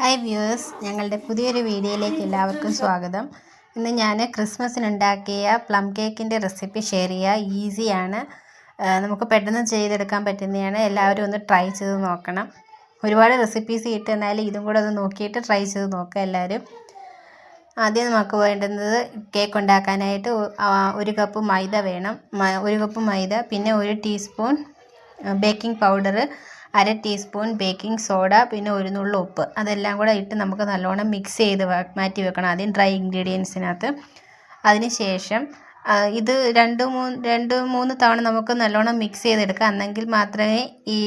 Hi viewers ഞങ്ങളുടെ പുതിയൊരു വീഡിയോയിലേക്ക് എല്ലാവർക്കും സ്വാഗതം. ഇന്ന് ഞാൻ ക്രിസ്മസിനുണ്ടാക്കിയ പ്ലം കേക്കിന്റെ റെസിപ്പി ഷെയർ ചെയ്യുക ഈസിയാണ്. നമുക്ക് പെട്ടെന്ന് ചെയ്തെടുക്കാൻ പറ്റുന്നതാണ്. എല്ലാവരും ഒന്ന് ട്രൈ ചെയ്ത് നോക്കണം. ഒരുപാട് റെസിപ്പീസ് കിട്ടുന്നാലും ഇതും കൂടെ ഒന്ന് നോക്കിയിട്ട് ട്രൈ ചെയ്ത് നോക്കുക എല്ലാവരും. ആദ്യം നമുക്ക് വേണ്ടുന്നത് കേക്ക് ഉണ്ടാക്കാനായിട്ട് ഒരു കപ്പ് മൈദ വേണം. ഒരു കപ്പ് മൈദ പിന്നെ ഒരു ടീസ്പൂൺ ബേക്കിംഗ് പൗഡർ അര ടീസ്പൂൺ ബേക്കിംഗ് സോഡ പിന്നെ ഒരു നുള്ളു ഉപ്പ്. അതെല്ലാം കൂടെ ഇട്ട് നമുക്ക് നല്ലോണം മിക്സ് ചെയ്ത് മാറ്റി വെക്കണം ആദ്യം ഡ്രൈ ഇൻഗ്രീഡിയൻസിനകത്ത് അതിന് ശേഷം ഇത് രണ്ട് മൂന്ന് രണ്ട് മൂന്ന് തവണ നമുക്ക് നല്ലോണം മിക്സ് ചെയ്തെടുക്കാം. എന്നെങ്കിൽ മാത്രമേ ഈ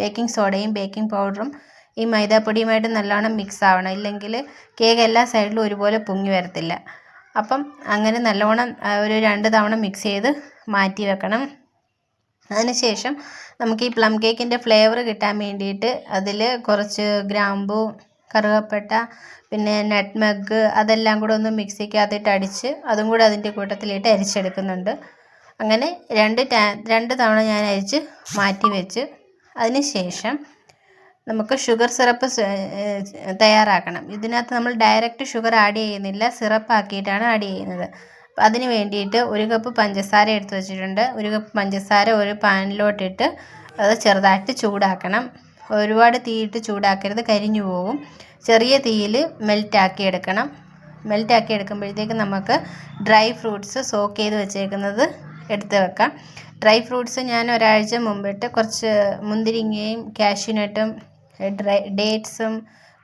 ബേക്കിംഗ് സോഡയും ബേക്കിംഗ് പൗഡറും ഈ മൈദാപ്പൊടിയുമായിട്ട് നല്ലോണം മിക്സ് ആവണം. ഇല്ലെങ്കിൽ കേക്ക് എല്ലാ സൈഡിലും ഒരുപോലെ പൊങ്ങി വരത്തില്ല. അപ്പം അങ്ങനെ നല്ലോണം ഒരു രണ്ട് തവണ മിക്സ് ചെയ്ത് മാറ്റി വെക്കണം. അതിനുശേഷം നമുക്ക് ഈ പ്ലം കേക്കിന്റെ ഫ്ലേവർ കിട്ടാൻ വേണ്ടിയിട്ട് അതിൽ കുറച്ച് ഗ്രാമ്പു കറുകപ്പട്ട പിന്നെ നട്ട്മഗ് അതെല്ലാം കൂടെ ഒന്ന് മിക്സിക്കകത്തിട്ട് അടിച്ച് അതും കൂടെ അതിന്റെ കൂട്ടത്തിലിട്ട് അരിച്ചെടുക്കുന്നുണ്ട്. അങ്ങനെ രണ്ട് രണ്ട് തവണ ഞാൻ അരിച്ച് മാറ്റി വെച്ച് അതിന് ശേഷം നമുക്ക് ഷുഗർ സിറപ്പ് തയ്യാറാക്കണം. ഇതിനകത്ത് നമ്മൾ ഡയറക്റ്റ് ഷുഗർ ആഡ് ചെയ്യുന്നില്ല സിറപ്പ് ആക്കിയിട്ടാണ് ആഡ് ചെയ്യുന്നത്. അപ്പം അതിന് വേണ്ടിയിട്ട് ഒരു കപ്പ് പഞ്ചസാര എടുത്ത് വെച്ചിട്ടുണ്ട്. ഒരു കപ്പ് പഞ്ചസാര ഒരു പാനിലോട്ടിട്ട് അത് ചെറുതായിട്ട് ചൂടാക്കണം. ഒരുപാട് തീയിട്ട് ചൂടാക്കരുത് കരിഞ്ഞു പോകും ചെറിയ തീയിൽ മെൽറ്റാക്കി എടുക്കണം. മെൽറ്റാക്കി എടുക്കുമ്പോഴത്തേക്ക് നമുക്ക് ഡ്രൈ ഫ്രൂട്ട്സ് സോക്ക് ചെയ്ത് വെച്ചേക്കുന്നത് എടുത്ത് വെക്കാം. ഡ്രൈ ഫ്രൂട്ട്സ് ഞാൻ ഒരാഴ്ച മുമ്പിട്ട് കുറച്ച് മുന്തിരിങ്ങയും കാഷ്യൂനട്ടും ഡ്രൈ ഡേറ്റ്സും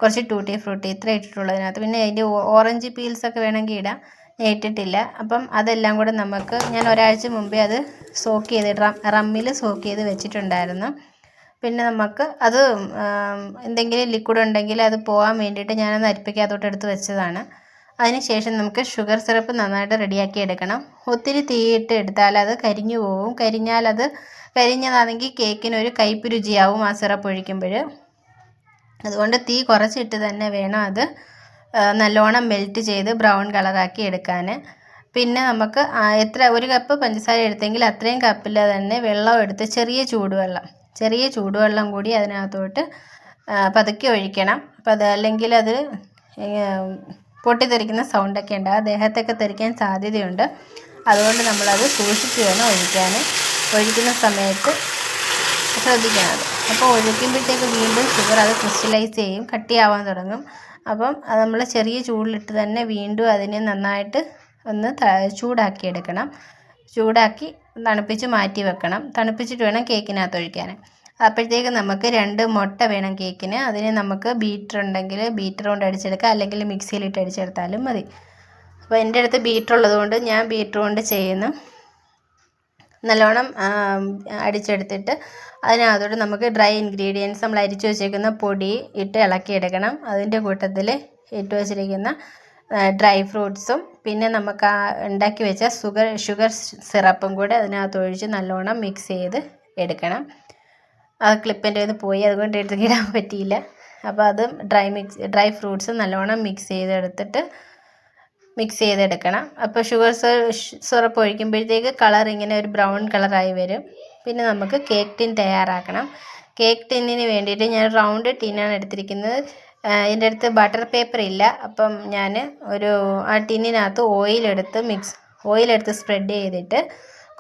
കുറച്ച് ടൂട്ടി ഫ്രൂട്ടി ഇത്ര ഇട്ടിട്ടുള്ളതിനകത്ത് പിന്നെ അതിന്റെ ഓറഞ്ച് പീൽസൊക്കെ വേണമെങ്കിൽ ഇടാം. ഇട്ടിട്ടില്ല അപ്പം അതെല്ലാം കൂടെ നമുക്ക് ഞാൻ ഒരാഴ്ച മുമ്പേ അത് സോക്ക് ചെയ്ത് റമ്മിൽ സോക്ക് ചെയ്ത് വെച്ചിട്ടുണ്ടായിരുന്നു. പിന്നെ നമുക്ക് അത് എന്തെങ്കിലും ലിക്വിഡ് ഉണ്ടെങ്കിൽ അത് പോകാൻ വേണ്ടിയിട്ട് ഞാനത് അരിപ്പയ്ക്കകത്തോട്ട് എടുത്ത് വെച്ചതാണ്. അതിനുശേഷം നമുക്ക് ഷുഗർ സിറപ്പ് നന്നായിട്ട് റെഡിയാക്കി എടുക്കണം. ഒത്തിരി തീയിട്ട് എടുത്താൽ അത് കരിഞ്ഞു പോകും കരിഞ്ഞാൽ അത് കരിഞ്ഞതാണെങ്കിൽ കേക്കിന് ഒരു കയ്പ്പ് രുചിയാവും ആ സിറപ്പ് ഒഴിക്കുമ്പോൾ. അതുകൊണ്ട് തീ കുറച്ചിട്ട് തന്നെ വേണം അത് നല്ലോണം മെൽറ്റ് ചെയ്ത് ബ്രൗൺ കളറാക്കി എടുക്കാൻ പിന്നെ നമുക്ക് എത്ര ഒരു കപ്പ് പഞ്ചസാര എടുത്തെങ്കിൽ അത്രയും കപ്പിൽ തന്നെ വെള്ളം എടുത്ത് ചെറിയ ചൂടുവെള്ളം ചെറിയ ചൂടുവെള്ളം കൂടി അതിനകത്തോട്ട് പതുക്കെ ഒഴിക്കണം. അപ്പം അത് അല്ലെങ്കിൽ അത് പൊട്ടിത്തെറിക്കുന്ന സൗണ്ടൊക്കെ ഉണ്ടാകും ദേഹത്തൊക്കെ തെറിക്കാൻ സാധ്യതയുണ്ട്. അതുകൊണ്ട് നമ്മളത് സൂക്ഷിച്ച് വേണം ഒഴിക്കാൻ ഒഴിക്കുന്ന സമയത്ത് ശ്രദ്ധിക്കണം അപ്പോൾ ഒഴിക്കുമ്പോഴത്തേക്ക് വീണ്ടും ഷുഗർ അത് ക്രിസ്റ്റലൈസ് ചെയ്യും കട്ടിയാവാൻ തുടങ്ങും. അപ്പം നമ്മൾ ചെറിയ ചൂടിലിട്ട് തന്നെ വീണ്ടും അതിനെ നന്നായിട്ട് ഒന്ന് ചൂടാക്കി എടുക്കണം. ചൂടാക്കി തണുപ്പിച്ച് മാറ്റി വെക്കണം. തണുപ്പിച്ചിട്ട് വേണം കേക്കിനകത്ത് ഒഴിക്കാൻ അപ്പോഴത്തേക്ക് നമുക്ക് രണ്ട് മുട്ട വേണം കേക്കിന്. അതിന് നമുക്ക് ബീറ്റർ ഉണ്ടെങ്കിൽ ബീറ്റർ കൊണ്ട് അടിച്ചെടുക്കാം. അല്ലെങ്കിൽ മിക്സിയിലിട്ട് അടിച്ചെടുത്താലും മതി. അപ്പോൾ എന്റെ അടുത്ത് ബീറ്റർ ഉള്ളതുകൊണ്ട് ഞാൻ ബീറ്റർ കൊണ്ട് ചെയ്യുന്നു. നല്ലോണം അടിച്ചെടുത്തിട്ട് അതിനകത്തോട്ട് നമുക്ക് ഡ്രൈ ഇൻഗ്രീഡിയൻസ് നമ്മൾ അരിച്ചു വച്ചേക്കുന്ന പൊടി ഇട്ട് ഇളക്കിയെടുക്കണം. അതിന്റെ കൂട്ടത്തിൽ ഇട്ട് വെച്ചിരിക്കുന്ന ഡ്രൈ ഫ്രൂട്ട്സും പിന്നെ നമുക്ക് ആ ഉണ്ടാക്കി വെച്ച സുഗർ ഷുഗർ സിറപ്പും കൂടെ അതിനകത്ത് ഒഴിച്ച് നല്ലോണം മിക്സ് ചെയ്ത് എടുക്കണം. ആ ക്ലിപ്പിന്റെ ഇത് പോയി അതുകൊണ്ട് എടുത്ത് ഇടാൻ പറ്റിയില്ല. അപ്പോൾ അത് ഡ്രൈ മിക്സ് ഡ്രൈ ഫ്രൂട്ട്സ് നല്ലോണം മിക്സ് ചെയ്തെടുത്തിട്ട് മിക്സ് ചെയ്തെടുക്കണം. അപ്പോൾ ഷുഗർ സിറപ്പ് ഒഴിക്കുമ്പോഴത്തേക്ക് കളർ ഇങ്ങനെ ഒരു ബ്രൗൺ കളറായി വരും. പിന്നെ നമുക്ക് കേക്ക് ടിൻ തയ്യാറാക്കണം. കേക്ക് ടിന്നിന് വേണ്ടിയിട്ട് ഞാൻ റൗണ്ട് ടിന്നാണ് എടുത്തിരിക്കുന്നത്. എന്റെ അടുത്ത് ബട്ടർ പേപ്പർ ഇല്ല. അപ്പം ഞാൻ ഒരു ആ ടിന്നിനകത്ത് ഓയിലെടുത്ത് മിക്സ് ഓയിലെടുത്ത് സ്പ്രെഡ് ചെയ്തിട്ട്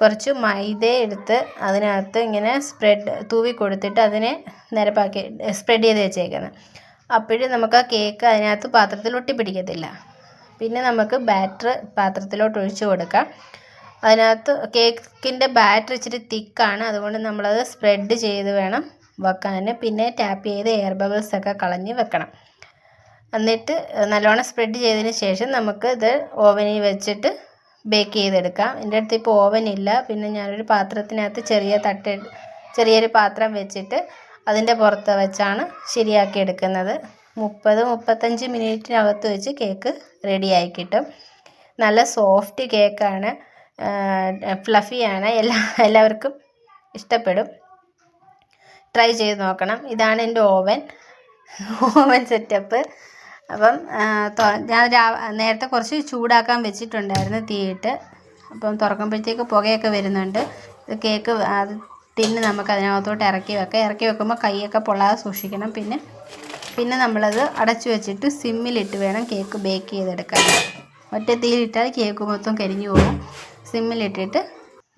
കുറച്ച് മൈദ എടുത്ത് അതിനകത്ത് ഇങ്ങനെ സ്പ്രെഡ് തൂവി കൊടുത്തിട്ട് അതിനെ നിരപ്പാക്കി സ്പ്രെഡ് ചെയ്ത് വെച്ചേക്കുന്നത് അപ്പോഴും നമുക്ക് ആ കേക്ക് അതിനകത്ത് പാത്രത്തിൽ ഒട്ടിപ്പിടിക്കത്തില്ല. പിന്നെ നമുക്ക് ബാറ്റർ പാത്രത്തിലോട്ട് ഒഴിച്ച് കൊടുക്കാം. അതിനകത്ത് കേക്കിന്റെ ബാറ്റർ ഇച്ചിരി തിക്കാണ്. അതുകൊണ്ട് നമ്മളത് സ്പ്രെഡ് ചെയ്ത് വേണം വെക്കാൻ. പിന്നെ ടാപ്പ് ചെയ്ത് എയർ ബബിൾസ് ഒക്കെ കളഞ്ഞ് വെക്കണം. എന്നിട്ട് നല്ലോണം സ്പ്രെഡ് ചെയ്തതിന് ശേഷം നമുക്ക് ഇത് ഓവനിൽ വെച്ചിട്ട് ബേക്ക് ചെയ്തെടുക്കാം. എന്റെ അടുത്ത് ഇപ്പോൾ ഓവൻ ഇല്ല പിന്നെ ഞാനൊരു പാത്രത്തിനകത്ത് ചെറിയ തട്ട് ചെറിയൊരു പാത്രം വെച്ചിട്ട് അതിന്റെ പുറത്ത് വെച്ചാണ് ശരിയാക്കി എടുക്കുന്നത്. മുപ്പത് മുപ്പത്തഞ്ച് മിനിറ്റിനകത്ത് വെച്ച് കേക്ക് റെഡിയായി കിട്ടും. നല്ല സോഫ്റ്റ് കേക്കാണ്. ഫ്ലഫിയാണ് എല്ലാ എല്ലാവർക്കും ഇഷ്ടപ്പെടും. ട്രൈ ചെയ്ത് നോക്കണം. ഇതാണ് എന്റെ ഓവൻ ഓവൻ സെറ്റപ്പ് അപ്പം ഞാൻ നേരത്തെ കുറച്ച് ചൂടാക്കാൻ വെച്ചിട്ടുണ്ടായിരുന്നു തീയിട്ട്. അപ്പം തുറക്കുമ്പോഴത്തേക്ക് പുകയൊക്കെ വരുന്നുണ്ട്. കേക്ക് അത് തിന്ന് നമുക്ക് അതിനകത്തോട്ട് ഇറക്കി വെക്കാം. ഇറക്കി വെക്കുമ്പോൾ കൈയൊക്കെ പൊള്ളാതെ സൂക്ഷിക്കണം. പിന്നെ പിന്നെ നമ്മളത് അടച്ചു വെച്ചിട്ട് സിമ്മിലിട്ട് വേണം കേക്ക് ബേക്ക് ചെയ്തെടുക്കാൻ. ഒറ്റ തീയിലിട്ടാൽ കേക്ക് മൊത്തം കരിഞ്ഞു പോകും. സിമ്മിലിട്ടിട്ട്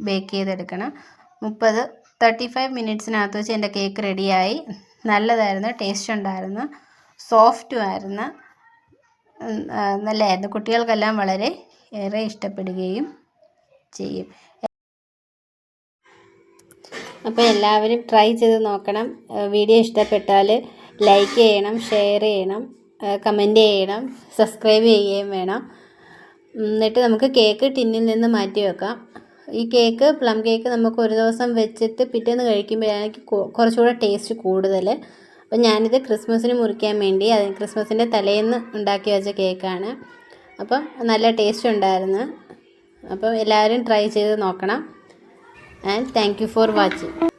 ബേക്ക് ചെയ്തെടുക്കണം. മുപ്പത് തേർട്ടി ഫൈവ് മിനിറ്റ്സിനകത്ത് വെച്ച് എന്റെ കേക്ക് റെഡിയായി. നല്ലതായിരുന്നു ടേസ്റ്റ് ഉണ്ടായിരുന്നു. സോഫ്റ്റും ആയിരുന്നു. നല്ലതായിരുന്നു കുട്ടികൾക്കെല്ലാം വളരെ ഏറെ ഇഷ്ടപ്പെടുകയും ചെയ്യും. അപ്പോൾ എല്ലാവരും ട്രൈ ചെയ്ത് നോക്കണം. വീഡിയോ ഇഷ്ടപ്പെട്ടാൽ ലൈക്ക് ചെയ്യണം ഷെയർ ചെയ്യണം കമന്റ് ചെയ്യണം സബ്സ്ക്രൈബ് ചെയ്യുകയും വേണം. എന്നിട്ട് നമുക്ക് കേക്ക് ടിന്നിൽ നിന്ന് മാറ്റി വെക്കാം. ഈ കേക്ക് പ്ലം കേക്ക് നമുക്ക് ഒരു ദിവസം വെച്ചിട്ട് പിറ്റേന്ന് കഴിക്കുമ്പോഴാണെങ്കിൽ കുറച്ചുകൂടെ ടേസ്റ്റ് കൂടുതൽ. അപ്പം ഞാനിത് ക്രിസ്മസിന് മുറിക്കാൻ വേണ്ടി അത് ക്രിസ്മസിന്റെ തലേന്ന് ഉണ്ടാക്കി വെച്ച കേക്കാണ് അപ്പം നല്ല ടേസ്റ്റ് ഉണ്ടായിരുന്നു. അപ്പം എല്ലാവരും ട്രൈ ചെയ്ത് നോക്കണം. And thank you for watching